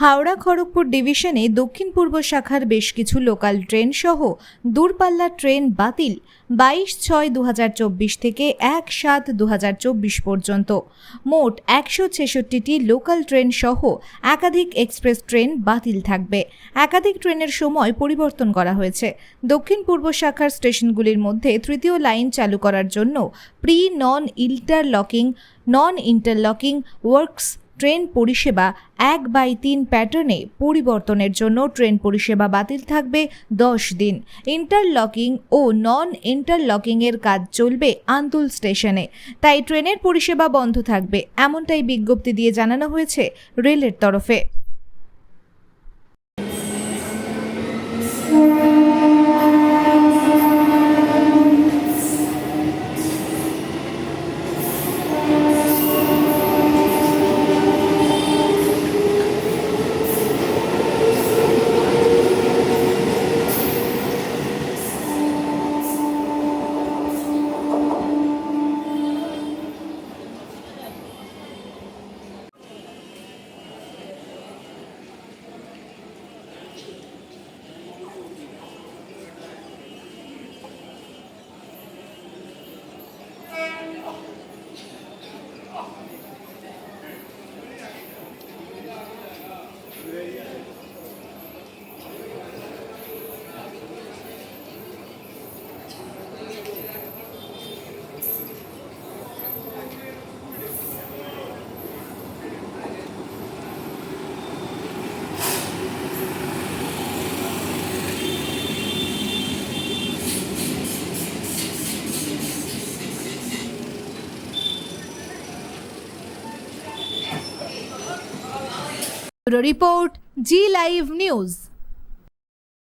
হাওড়া খড়গপুর ডিভিশনে দক্ষিণ পূর্ব শাখার বেশ কিছু লোকাল ট্রেন সহ দূরপাল্লার ট্রেন বাতিল বাইশ ছয় দু থেকে এক সাত দু পর্যন্ত। মোট একশো ছেষট্টিটি লোকাল ট্রেন সহ একাধিক এক্সপ্রেস ট্রেন বাতিল থাকবে। একাধিক ট্রেনের সময় পরিবর্তন করা হয়েছে। দক্ষিণ পূর্ব শাখার স্টেশনগুলির মধ্যে তৃতীয় লাইন চালু করার জন্য pre non interlocking non interlocking works train পরিষেবা এক বাই তিন প্যাটার্নে পরিবর্তনের জন্য ট্রেন পরিষেবা বাতিল থাকবে দশ দিন। ইন্টারলকিং ও নন ইন্টারলকিংয়ের কাজ চলবে আন্তুল স্টেশনে। তাই ট্রেনের পরিষেবা বন্ধ থাকবে, এমনটাই বিজ্ঞপ্তি দিয়ে জানানো হয়েছে রেলের তরফে। Amen. Report Zee live news